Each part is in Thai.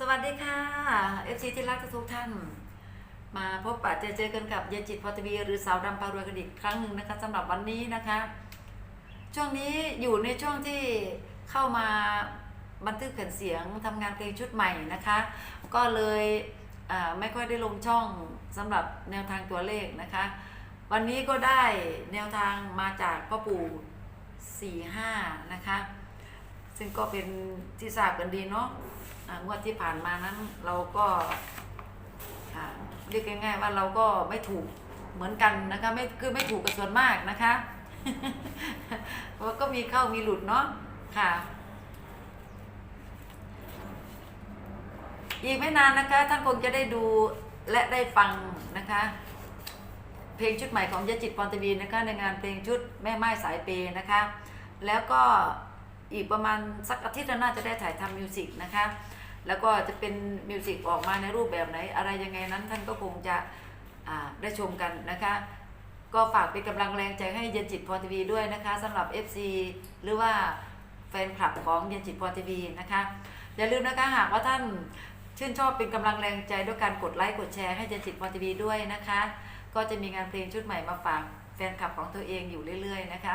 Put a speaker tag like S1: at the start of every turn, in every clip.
S1: สวัสดีค่ะ FC ที่รักทุกท่าน มาพบปะเจอเจอกันกับเยจิตพอตวีหรือสาวดำปารวยกันอีกครั้งหนึ่งนะคะสำหรับวันนี้นะคะ ช่วงนี้อยู่ในช่วงที่เข้ามาบันทึกแผ่นเสียงทำงานเพลงชุดใหม่นะคะ ก็เลยไม่ค่อยได้ลงช่องสำหรับแนวทางตัวเลขนะคะ วันนี้ก็ได้แนวทางมาจากพ่อปู่45 นะคะ ซึ่งก็เป็นที่ทราบกันดีเนาะ งวดที่ผ่านมานั้นเราก็เรียกง่ายๆว่าเราก็ไม่ถูกเหมือนกันนะคะไม่คือไม่ถูกกับส่วนมากนะคะเพราะก็มีเข้ามีหลุดเนาะค่ะ อีกไม่นานนะคะท่านคงจะได้ดูและได้ฟังนะคะ เพลงชุดใหม่ของยจิตพรตวีนะคะในงานเพลงชุดแม่ไม้สายเปย์นะคะ แล้วก็อีกประมาณสักอาทิตย์หน้าน่าจะได้ถ่ายทำมิวสิกนะคะ แล้วก็จะเป็นมิวสิกออกมาในรูปแบบไหน อะไรยังไงนั้นท่านก็คงจะได้ชมกันนะคะ ก็ฝากเป็นกำลังแรงใจให้เย็นจิตพรทีวีด้วยนะคะสำหรับ FC หรือว่าแฟนคลับของเย็นจิตพรทีวีนะคะ อย่าลืมนะคะหากว่าท่านชื่นชอบเป็นกำลังแรงใจด้วยการกดไลค์กดแชร์ให้เย็นจิตพรทีวีด้วยนะคะ ก็จะมีงานเพลงชุดใหม่มาฝากแฟนคลับของตัวเองอยู่เรื่อย ๆ นะคะ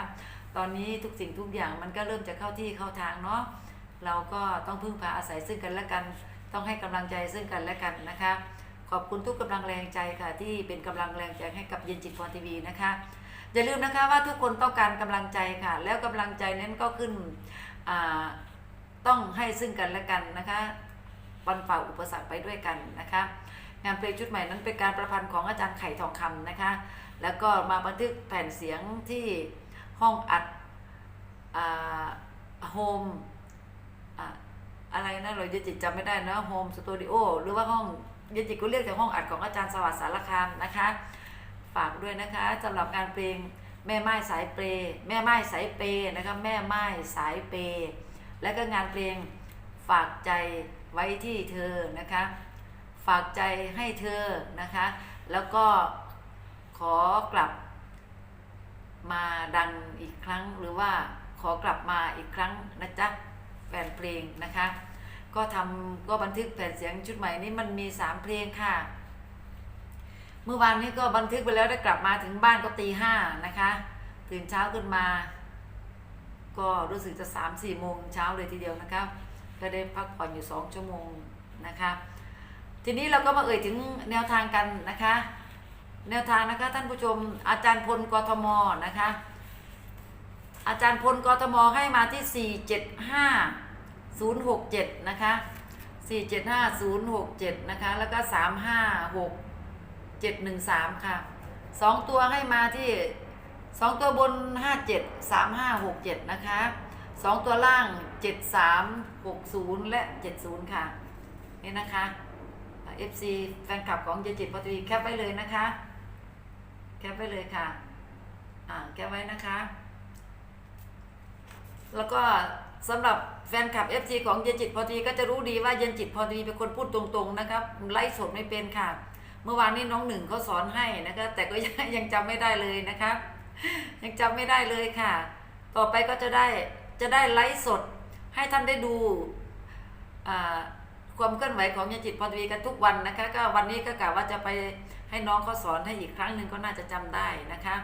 S1: ตอนนี้ทุกสิ่งทุกอย่างมันก็เริ่มจะเข้าที่เข้าทางเนาะ เราก็ต้องพึ่งพาอาศัยซึ่งกันและกัน ต้องให้กำลังใจซึ่งกันและกันนะคะ ขอบคุณทุกกำลังแรงใจค่ะ ที่เป็นกำลังแรงใจให้กับเย็นจิตพรทีวีนะคะอย่าลืมนะคะว่าทุกคนต้องการกำลังใจค่ะ แล้วกำลังใจนั้นก็ขึ้นต้องให้ซึ่งกันและกันนะคะวันฝ่าอุปสรรคไปด้วยกันนะคะ งานเพลงชุดใหม่นั้นเป็นการประพันธ์ของอาจารย์ไข่ทองคำนะคะ แล้วก็มาบันทึกแผ่นเสียงที่ห้องอัดโฮม อะไรนะเราเยจิตจำไม่ได้นะโฮมสตูดิโอหรือว่าห้องเยจิตก็เรียกแต่ห้องอัดของอาจารย์สวัสดิ์สารคามนะคะ ฝากด้วยนะคะสำหรับงานเพลงแม่ไม้สายเปรแม่ไม้สายเปรนะคะแม่ไม้สายเปรและก็งานเพลงฝากใจไว้ที่เธอนะคะ ฝากใจให้เธอนะคะ แล้วก็ขอกลับมาดังอีกครั้งหรือว่าขอกลับมาอีกครั้งนะจ๊ะแฟนเพลงนะคะ ก็ทำก็บันทึกแผ่นเสียงชุดใหม่นี้มันมีสามเพลงค่ะ เมื่อวานนี้ก็บันทึกไปแล้วได้กลับมาถึงบ้านก็ตีห้านะคะ ตื่นเช้าขึ้นมา ก็รู้สึกจะสามสี่โมงเช้าเลยทีเดียวนะคะก็ได้พักผ่อนอยู่สองชั่วโมงนะคะ ทีนี้เราก็มาเอ่ยถึงแนวทางกันนะคะ แนวทางนะคะท่านผู้ชมอาจารย์พลกทมนะคะ อาจารย์พลกทมให้มาที่ 067 นะคะ 475067 นะคะ แล้วก็ 356713 ค่ะ 2 ตัวให้มาที่ 2 ตัวบน 57 3567 นะคะ 2 ตัวล่าง 7360 และ 70 ค่ะ นี่นะคะ FC แฟนคลับของเจจิตพอตีแคปไว้เลยนะคะ แคปไว้เลยค่ะ อ่า แคปไว้นะคะ แล้วก็ สำหรับแฟนคลับ FC ของเย็นจิตพอดีก็จะรู้ดีว่าเย็นจิตพอดีเป็นคนพูดตรงๆนะครับไล่สดไม่เป็นค่ะ เมื่อวานนี้น้องหนึ่งเขาสอนให้นะคะแต่ก็ยังยังจำไม่ได้เลยนะคะยังจำไม่ได้เลยค่ะ ต่อไปก็จะได้จะได้ไลฟ์สดให้ท่านได้ดูความเคลื่อนไหวของยนจิตพรทวีกันทุกวันนะคะ ก็วันนี้ก็กะว่าจะไปให้น้องเขาสอนให้อีกครั้งหนึ่งก็น่าจะจำได้นะคะ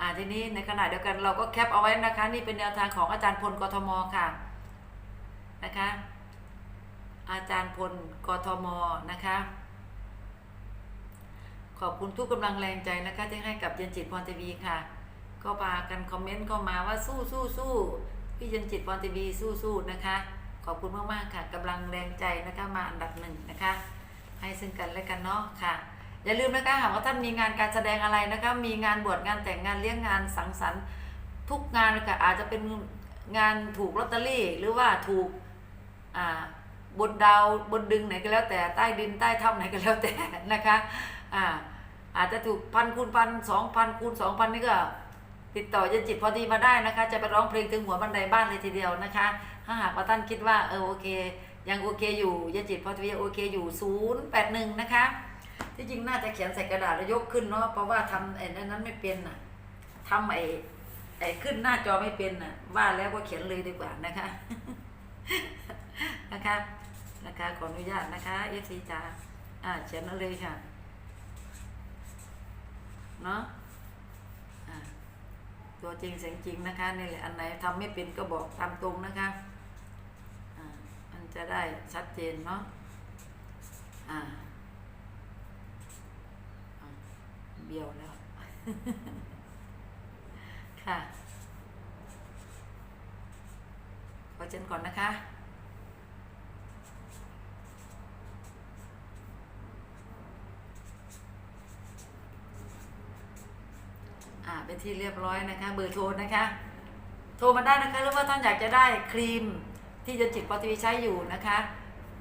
S1: อ่าทีนี้ในขณะเดียวกันเราก็แคปเอาไว้นะคะ นี่เป็นแนวทางของอาจารย์พลกทมค่ะนะคะ อาจารย์พลกทมนะคะ ขอบคุณทุกกำลังแรงใจนะคะที่ให้กับเย็นจิตพรทีวีค่ะ ก็พากันคอมเมนต์เข้ามาว่าสู้สู้สู้พี่เย็นจิตพรทีวีสู้สู้นะคะ ขอบคุณมากๆค่ะกำลังแรงใจนะคะมาอันดับหนึ่งนะคะ ให้ซึ่งกันและกันเนาะค่ะ อย่าลืมนะคะหากว่าท่านมีงานการแสดงอะไรนะคะมีงานบวชงานแต่งงานเลี้ยงงานสังสรรค์ ทุกงานเลยค่ะอาจจะเป็นงานถูกลอตเตอรี่ หรือว่าถูกอ่าบนดาวบนดึงไหนก็แล้วแต่ใต้ดินใต้ถ้ำไหนก็แล้วแต่นะคะอ่าอาจจะถูกพันคูณพันสองพันคูณสองพันนี่ก็ติดต่อยันจิตพอดีมาได้นะคะ จะไปร้องเพลงถึงหัวบันไดบ้านเลยทีเดียวนะคะ ถ้าหากว่าท่านคิดว่าเออโอเค ยังโอเคอยู่ยันจิตพอดีโอเคอยู่ศูนย์แปดหนึ่งนะคะ ที่จริงน่าจะเขียนใส่กระดาษแล้วยกขึ้นเนาะเพราะว่าทำไอ้นั้นไม่เป็นน่ะทำไอ้ไอ้ขึ้นหน้าจอไม่เป็นน่ะว่าแล้วก็เขียนเลยดีกว่านะคะนะคะนะคะขออนุญาตนะคะเอฟซีจ๋าอ่าเขียนเอาเลยค่ะเนาะอ่าตัวจริงเสียงจริงนะคะนี่แหละอันไหนทำไม่เป็นก็บอกตามตรงนะคะอ่ามันจะได้ชัดเจนเนาะอ่า เบี้ยวแล้ว ค่ะขอเชิญก่อนนะคะอ่าเป็นที่เรียบร้อยนะคะ เบอร์โทรนะคะ โทรมาได้นะคะ หรือว่าท่านอยากจะได้ครีมที่จะจิตปอทีวีใช้อยู่นะคะ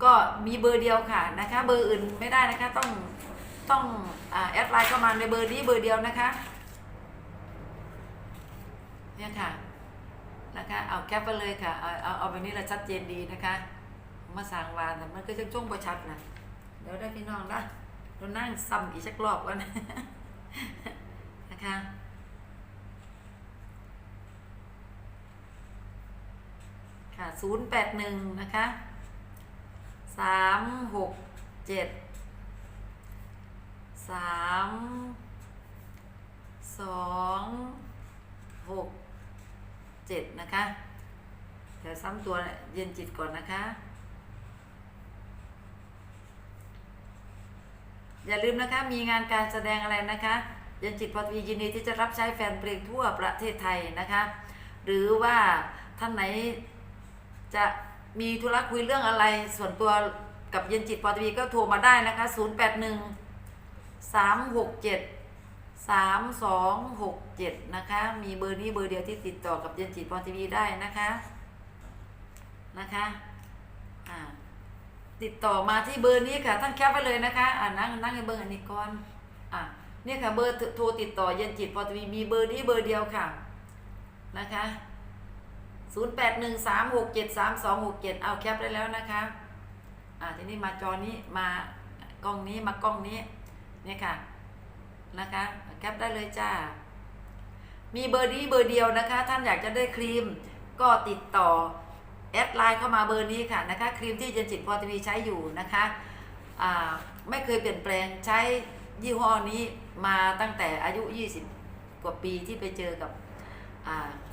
S1: ก็มีเบอร์เดียวค่ะนะคะ เบอร์อื่นไม่ได้นะคะ ต้อง ต้องอ่าแอดไลน์เข้ามาในเบอร์นี้เบอร์เดียวนะคะเนี่ยค่ะนะคะเอาแคปไปเลยค่ะเอาเอาเอาแบบนี้เราชัดเจนดีนะคะ มาสั่งวานแต่มันก็จะช่วงประชัดนะเดี๋ยวได้พี่น้องนะเรานั่งซ้ำอีกสักรอบกันนะคะค่ะศูนย์แปดหนึ่งนะคะสามหกเจ็ด สามสองหกเจ็ดนะคะเดี๋ยวซ้ำตัวเย็นจิตก่อนนะคะ อย่าลืมนะคะมีงานการแสดงอะไรนะคะ เย็นจิตพอทวียินดีที่จะรับใช้แฟนเพลงทั่วประเทศไทยนะคะ หรือว่าท่านไหนจะมีธุระคุยเรื่องอะไรส่วนตัวกับเย็นจิตพอทวีก็โทรมาได้นะคะ 081 367 3267นะคะ มีเบอร์นี้เบอร์เดียวที่ติดต่อกับเย็นจิตพรทีวีได้นะคะนะคะอ่าติดต่อมาที่เบอร์นี้ค่ะท่านแคปไว้เลยนะคะอ่านั่งนั่งในเบอร์อันนี้ก่อนอ่าเนี่ยค่ะเบอร์โทรติดต่อเย็นจิตพรทีวีมีเบอร์นี้เบอร์เดียวค่ะนะคะ0 8 1 3 6 7 3 2 6 7เอาแคปได้แล้วนะคะอ่าทีนี้มาจอนี้มากล้องนี้มากล้องนี้ เนี่ยค่ะนะคะแคปได้เลยจ้า มีเบอร์นี้เบอร์เดียวนะคะ ท่านอยากจะได้ครีมก็ติดต่อแอดไลน์เข้ามาเบอร์นี้ค่ะนะคะครีมที่เจนจิตพอทีวีใช้อยู่นะคะไม่เคยเปลี่ยนแปลงใช้ยี่ห้อนี้มาตั้งแต่อายุ 20 กว่าปีที่ไปเจอกับ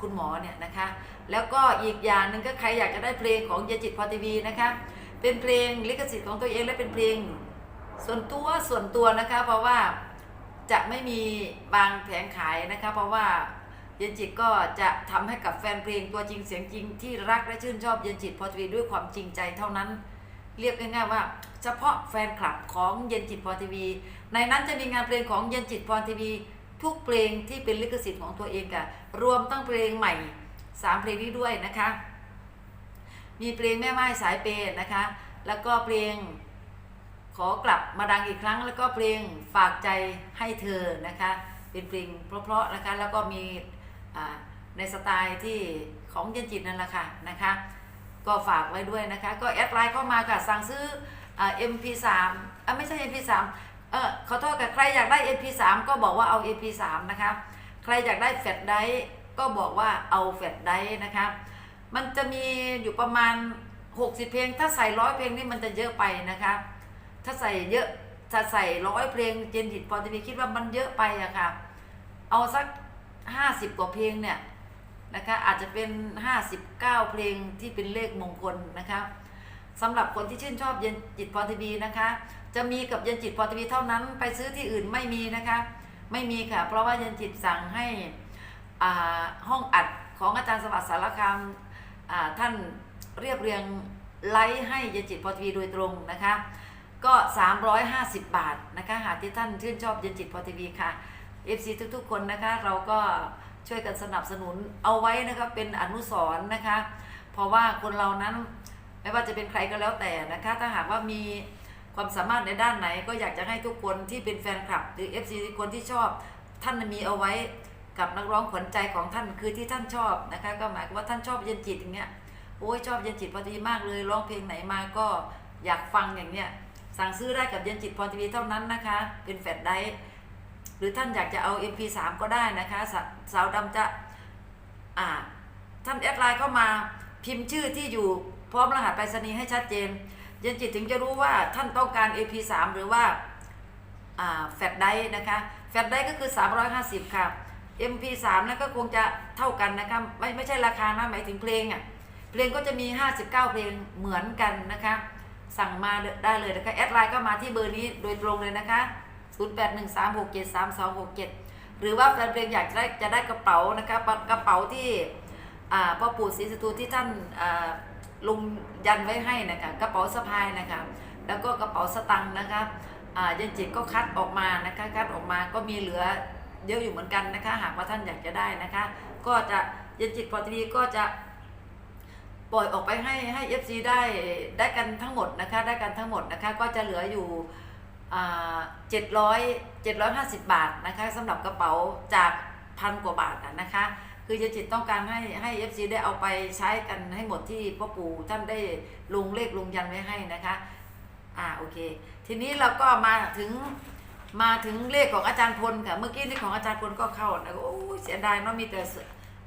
S1: คุณหมอเนี่ยนะคะ แล้วก็อีกอย่างหนึ่งก็ใครอยากจะได้เพลงของเจนจิตพอทีวีนะคะ เป็นเพลงลิขสิทธิ์ของตัวเองและเป็นเพลง ส่วนตัวส่วนตัวนะคะ เพราะว่าจะไม่มีบางแผงขายนะคะ เพราะว่าเย็นจิตก็จะทำให้กับแฟนเพลงตัวจริงเสียงจริงที่รักและชื่นชอบเย็นจิตพอทวีด้วยความจริงใจเท่านั้น เรียกง่ายๆว่า เฉพาะแฟนคลับของเย็นจิตพรทีวี ในนั้นจะมีงานเพลงของเย็นจิตพรทีวี ทุกเพลงที่เป็นลิขสิทธิ์ของตัวเองค่ะรวมตั้งเพลงใหม่สามเพลงนี้ด้วยนะคะ มีเพลงแม่ไม้สายเปย์นะคะ แล้วก็เพลง ขอกลับมาดังอีกครั้ง แล้วก็เพลงฝากใจให้เธอนะคะ เป็นเพลงเพราะๆนะคะแล้วก็มีในสไตล์ที่ของเย็นจิตนั่นแหละค่ะนะคะ ก็ฝากไว้ด้วยนะคะ ก็แอดไลน์เข้ามาค่ะสั่งซื้ออ่า MP3 อะไม่ใช่ MP3 เออขอโทษค่ะใครอยากได้ MP3 ก็บอกว่าเอา MP3 นะคะ ใครอยากได้แฟลชไดก็บอกว่าเอาแฟลชไดนะคะ มันจะมีอยู่ประมาณ 60 เพลง ถ้าใส่ร้อยเพลงนี่มันจะเยอะไปนะคะ ถ้าใส่เยอะถ้าใส่ร้อยเพลงเจนจิตพอจะมีคิดว่ามันเยอะไปอะค่ะ เอาสักห้าสิบกว่าเพลงเนี่ยนะคะอาจจะเป็นห้าสิบเก้าเพลงที่เป็นเลขมงคลนะคะสำหรับคนที่ชื่นชอบเย็นจิตพรทีวีนะคะ จะมีกับเย็นจิตพรทีวีเท่านั้นไปซื้อที่อื่นไม่มีนะคะ ไม่มีค่ะ เพราะว่าเย็นจิตสั่งให้อ่าห้องอัดของอาจารย์สวัสดิ์สารคามอ่าท่านเรียบเรียงไลฟ์ให้เย็นจิตพรทีวีโดยตรงนะคะ ก็ 350 บาทนะคะ หากที่ท่านชื่นชอบเย็นจิตพอทีวีค่ะ FC ทุกๆ คนนะคะ เราก็ช่วยกันสนับสนุนเอาไว้นะคะเป็นอนุสรณ์นะคะ เพราะว่าคนเรานั้นไม่ว่าจะเป็นใครก็แล้วแต่นะคะ ถ้าหากว่ามีความสามารถในด้านไหน ก็อยากจะให้ทุกคนที่เป็นแฟนคลับ หรือ FC คนที่ชอบท่านมีเอาไว้กับนักร้องขวัญใจของท่านคือที่ท่านชอบนะคะ ก็หมายความว่าท่านชอบเย็นจิตอย่างเงี้ยโอ้ยชอบเย็นจิตพอดีมากเลยร้องเพลงไหนมาก็อยากฟังอย่างเนี้ย สั่งซื้อได้กับเย็นจิตพรทีวีเท่านั้นนะคะ เป็นแฟลชไดร์หรือท่านอยากจะเอา MP3 ก็ได้นะคะสาสาวดำจะอ่าท่านแอดไลน์เข้ามาพิมพ์ชื่อที่อยู่พร้อมรหัสไปรษณีย์ให้ชัดเจนเย็นจิตถึงจะรู้ว่าท่านต้องการ AP3 หรือว่าแฟลชไดนะคะ แฟลชไดก็คือ 350 ค่ะ MP3 นั่นก็คงจะเท่ากันนะคะ ไม่ไม่ใช่ราคานะหมายถึงเพลงอะ เพลงก็จะมี 59 เพลงเหมือนกันนะคะ สั่งมาได้เลยนะคะแอดไลน์ก็มาที่เบอร์นี้โดยตรงเลยนะคะ 0813673267 หรือว่าแฟนเพลงอยากได้จะได้กระเป๋านะคะกระเป๋าที่อ่าพ่อปู่ศรีสตูที่ท่านอ่าลุงยันไว้ให้นะคะกระเป๋าสะพายนะคะแล้วก็กระเป๋าสตังค์นะคะอ่ายันจิตก็คัดออกมานะคะคัดออกมาก็มีเหลือเยอะอยู่เหมือนกันนะคะ หากว่าท่านอยากจะได้นะคะ ก็จะยันจิตพอทีก็จะ ปล่อยออกไปให้ให้ FC ได้ได้กันทั้งหมดนะคะได้กันทั้งหมดนะคะก็จะเหลืออยู่เจ็ดร้อยเจ็ดร้อยห้าสิบบาทนะคะสำหรับกระเป๋าจากพันกว่าบาทนะคะ คือเจจิตต้องการให้ให้ FC ได้เอาไปใช้กันให้หมดที่พ่อปู่ท่านได้ลงเลขลงยันไว้ให้นะคะอ่าโอเค ทีนี้เราก็มาถึงมาถึงเลขของอาจารย์พลค่ะเมื่อกี้เลขของอาจารย์พลก็เข้านะโอ้เสียดายเนาะมีแต่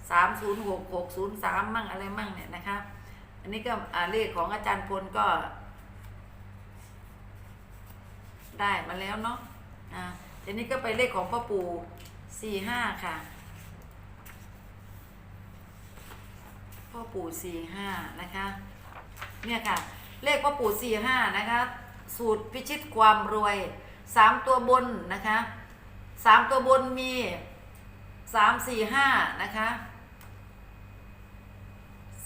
S1: สามศูนย์หกหกศูนย์สามมั่งอะไรมั่งเนี่ยนะคะ อันนี้ก็เลขของอาจารย์พลก็ ได้มาแล้วเนาะอ่าทีนี้ก็ไปเลขของพ่อปู่สี่ห้าค่ะ พ่อปู่สี่ห้านะคะ เนี่ยค่ะ เลขพ่อปู่สี่ห้านะคะ สูตรพิชิตความรวยสามตัวบนนะคะสามตัวบนมีสามสี่ห้านะคะ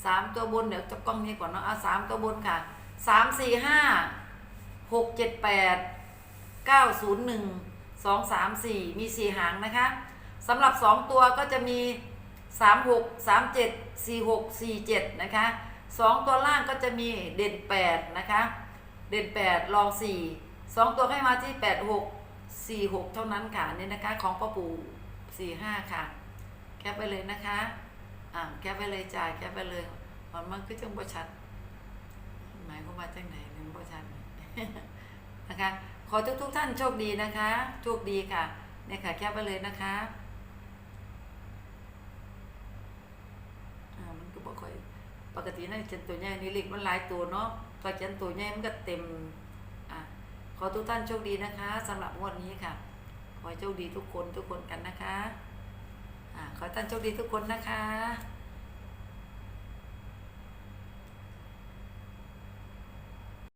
S1: สามตัวบนเดี๋ยวจะกล้องนี้ก่อนเนาะเอาสามตัวบนค่ะสามสี่ห้าหกเจ็ดแปดเก้าศูนย์หนึ่งสองสามสี่มีสี่หางนะคะสำหรับสองตัวก็จะมีสามหกสามเจ็ดสี่หกสี่เจ็ดนะคะสองตัวล่างก็จะมีเด่นแปดนะคะเด่นแปดรองสี่สองตัวให้มาที่แปดหกสี่หกเท่านั้นค่ะนี่นะคะของพ่อปู่สี่ห้าค่ะ แคปไปเลยนะคะ อ่าแคปไปเลยจ่ายแคปไปเลยมันมันคือจังบ่ชัด หมายความว่าจังไหนมันบ่ชัดนะคะ ขอทุกทุกท่านโชคดีนะคะโชคดีค่ะเนี่ยค่ะแคปไปเลยนะคะอ่ามันก็บ่ค่อยปกตินั่นเจนตัวใหญ่นี่เล็กมันหลายตัวเนาะพอเจนตัวใหญ่มันก็เต็มอะขอทุกท่านโชคดีนะคะสำหรับงวดนี้ค่ะขอโชคดีทุกคนทุกคนกันนะคะ ขอให้ท่านโชคดีทุกคนนะคะ